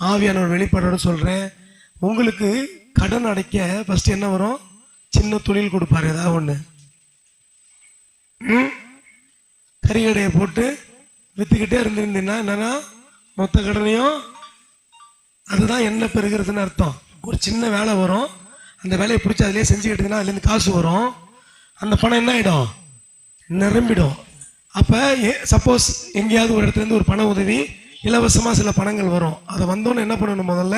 ஆவியானவர் வெளிப்பாடோடு சொல்கிறேன் உங்களுக்கு கடன் அடைக்க ஃபஸ்ட்டு என்ன வரும்? சின்ன தொழில் கொடுப்பாரு ஏதாவது ஒன்று ம்? கறிக்கடையை போட்டு விற்றுக்கிட்டே இருந்திருந்தீங்கன்னா என்னன்னா மொத்த கடனையும் அதுதான் என்ன பெருகிறதுன்னு அர்த்தம். ஒரு சின்ன வேலை வரும். அந்த வேலையை பிடிச்சி அதிலே செஞ்சுக்கிட்டீங்கன்னா அதுலேருந்து காசு வரும். அந்த பணம் என்ன ஆகிடும் நிரம்பிடும். அப்போ சப்போஸ் எங்கேயாவது ஒரு இடத்துலேருந்து ஒரு பண உதவி இலவசமாக சில பணங்கள் வரும். அதை வந்தோன்னு என்ன பண்ணணும் முதல்ல?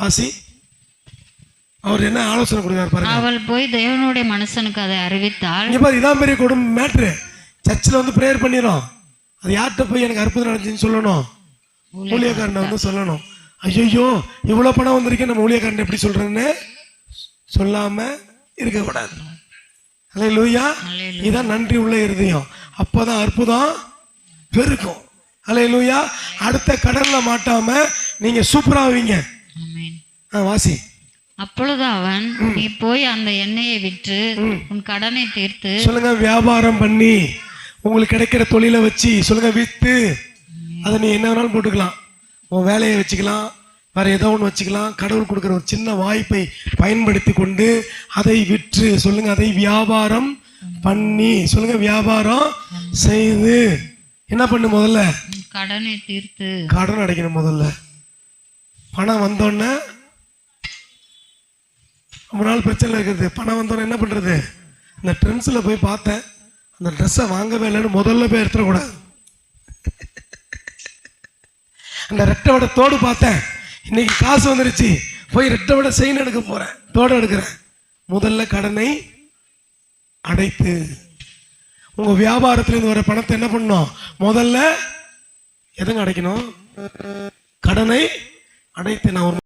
வாசி அவர் என்ன ஆலோசனை கொடுக்குறாரு பாருங்க. அவள் போய் தேவனுடைய மனுஷனுக்கு அதை அறிவித்தாள். இங்க பாரு இதான் பெரிய கொடுமை மேட்ரு சர்ச்சில் வந்து ப்ரேயர் பண்ணிடும் அது யார்கிட்ட போய் எனக்கு அற்புதம் நடந்துச்சுன்னு சொல்லணும்? ஊழியக்காரனை வந்து சொல்லணும். ஐயோ இவ்வளோ பணம் வந்திருக்கேன் நம்ம ஊழியக்காரன் எப்படி சொல்றேன்னு? சொல்லாம இருக்கக்கூடாது. அல்ல லூயா. இதான் நன்றி உள்ள இருதயம். அப்போதான் அற்புதம் பெருக்கும். அல்ல லூயா அடுத்த கடல்ல மாட்டாம நீங்க சூப்பராவீங்க வாசி. அப்பொழுது அவன் நீ போய் அந்த எண்ணெயை விற்று உன் கடனை தீர்த்து சொல்லுங்க வியாபாரம் பண்ணி உங்களுக்கு கிடைக்கிற தொழிலை வச்சு சொல்லுங்க வித்து. அதை நீ என்ன வேணாலும் போட்டுக்கலாம். உன் வேலையை வச்சுக்கலாம். வேற ஏதோ ஒன்று வச்சுக்கலாம். கடவுள் கொடுக்குற ஒரு சின்ன வாய்ப்பை பயன்படுத்தி கொண்டு அதை விற்று சொல்லுங்க அதை வியாபாரம் பண்ணி சொல்லுங்க வியாபாரம் செய்து. என்ன பண்ணு முதல்ல? கடனை தீர்த்து. கடன் அடைக்கணும் முதல்ல. பணம் வந்தோடனே ரொம்ப நாள் பிரச்சனை இருக்குது பணம் வந்தோடனே என்ன பண்ணுறது இந்த ட்ரெண்ட்ஸில் போய் பார்த்தேன். அந்த ட்ரெஸ்ஸை வாங்கவே இல்லைன்னு முதல்ல போய் எடுத்துடக்கூடாது. அந்த ரெட்டை விட தோடு பார்த்தேன். இன்னைக்கு காசு வந்துருச்சு. போய் ரெட்டை விட செயின் எடுக்க போகிறேன் தோடு எடுக்கிறேன். முதல்ல கடனை அடைத்து உங்கள் வியாபாரத்துலேருந்து வர பணத்தை என்ன பண்ணணும்? முதல்ல எதுங்க அடைக்கணும்? கடனை அடைத்து நான் ஒரு